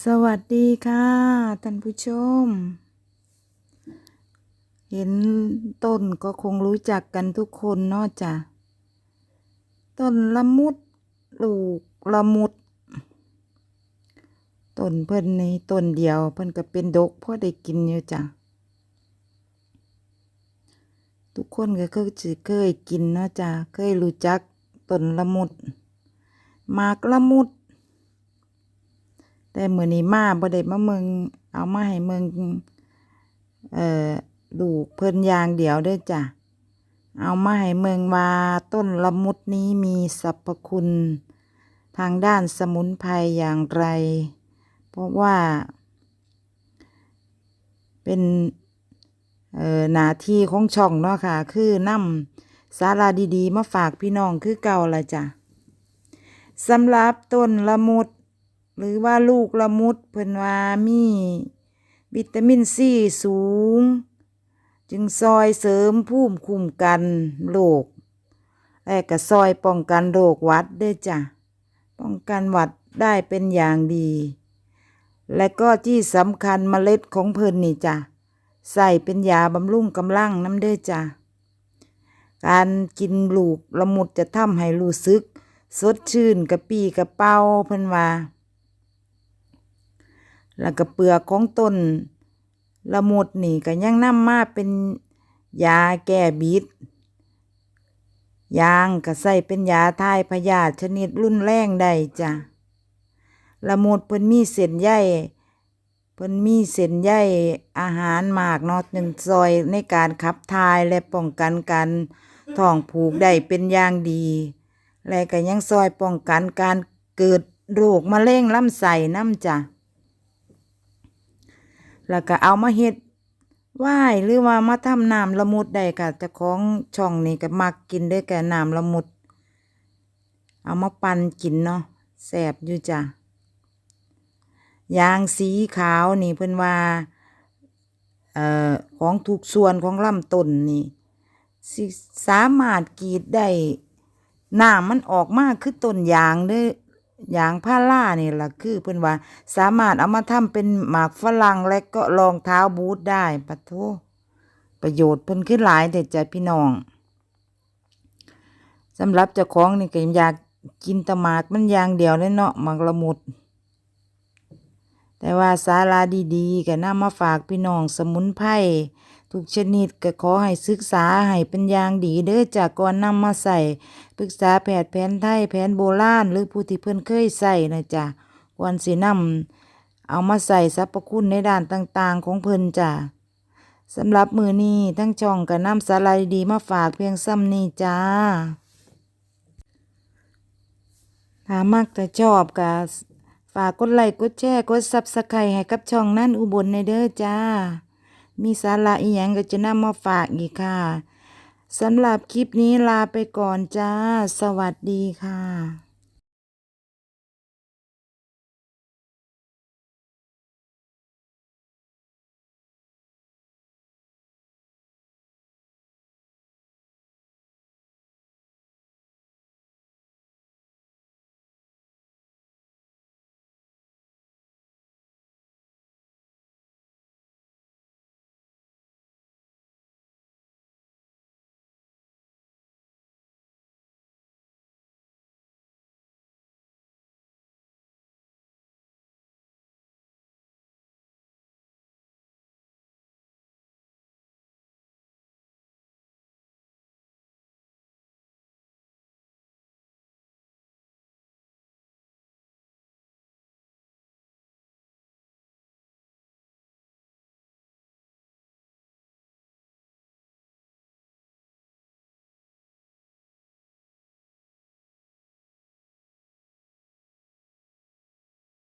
สวัสดีค่ะท่านผู้ชม เห็นต้นก็คงรู้จักกันทุกคนเนอะจ้ะต้นละมุดลูกละมุดต้นเพิ่นนี่ต้นเดียวเพิ่นก็เป็นดกพอได้กินอยู่จ้ะทุกคนก็เคยเคยกินเนาะจ้ะเคยรู้จักต้นละมุดหมากละมุด แต่มือนี้มาบ่ได้มาเมืองเอามาให้เมืองเอ่อลูเพิ่นยางเดียวด้อจ้ะเอามาให้เมืองว่าต้นละมุดนี้มีสรรพคุณ ทางด้านสมุนไพรอย่างไร เพราะว่า เป็นเอ่อหน้าที่ของช่องเนาะค่ะ คือนำสาระดีๆ มาฝากพี่น้องคือเก่าละจ้ะสำหรับต้นละมุด หรือว่าลูกละมุดเพิ่นว่ามีวิตามินซีสูง จึงซอยเสริมภูมิคุ้มกันโรคและก็ซอยป้องกันโรคหวัดด้วยจ้ะป้องกันหวัดได้เป็นอย่างดี และก็ที่สำคัญเมล็ดของเพิ่นนี่จ้ะใส่เป็นยาบำรุงกำลังน้ำด้อจ้ะการกินลูกละมุดจะทำให้รู้สึก สดชื่นกระปี้กระเป๋าเพิ่นว่า แล้วก็เปลือกของต้นละมุดนี่ก็ยังนำมาเป็นยาแก้บิด ยางก็ใส่เป็นยาทายพยาธิชนิดรุนแรงได้จ้ะละมุดเพิ่นมีเส้นใยเพิ่นมีเส้นใยอาหารมากเนาะหนึ่งซอยในการขับถ่ายและป้องกันการท้องผูกได้เป็นอย่างดี และก็ยังซอยป้องกันการเกิดโรคมะเร็งลำไส้น้ำจ้ะ แล้วก็เอามาเฮ็ดไหว้หรือว่ามาทำน้ำละมุดได้ค่ะเจ้าของช่องนี่ก็มักกินด้วยกันน้ำละมุด เอามาปั่นกินเนาะแซ่บอยู่จ้ะยางสีขาวนี่เพิ่นว่าเอ่อของทุกส่วนของลำต้นนี่สสามารถกรีดได้น้ำมันออกมากคือต้นยางเด้อ ยางพารานี่ล่ะคือเพิ่นว่า สามารถเอามาทำเป็นหมากฝรั่งและก็รองเท้าบูทได้ปะโทประโยชน์เพิ่นขึ้นหลายเด็ดจ้ะพี่น้องสำหรับเจ้าของนี่ก็อยากกินตะหมากมันอย่างเดียวเลยเนาะหมากละมุด แต่ว่าสาระดีๆก็นำมาฝากพี่น้องสมุนไพร ทุกชนิดก็ขอให้ศึกษาให้เป็นอย่างดีเด้อจากก่อนนำมาใส่ปรึกษาแพทย์แผนไทยแผนโบราณหรือผู้ที่เพิ่นเคยใส่นะจ๊ะควรสินำเอามาใส่สรรพคุณในด้านต่างๆ ของเพิ่นจ้ะสำหรับมือนี้ทั้งช่องก็นำสาระดีมาฝากเพียงซ้ำนี้จ้าถ้ามักแต่ชอบก็ฝากกดไลค์กดแชร์กดซับสไครต์ให้กับช่องนั่นอุบลในเด้อจ้า มีสาระอีหยังก็จะนำมาฝากอีกค่ะสำหรับคลิปนี้ลาไปก่อนจ้า สวัสดีค่ะ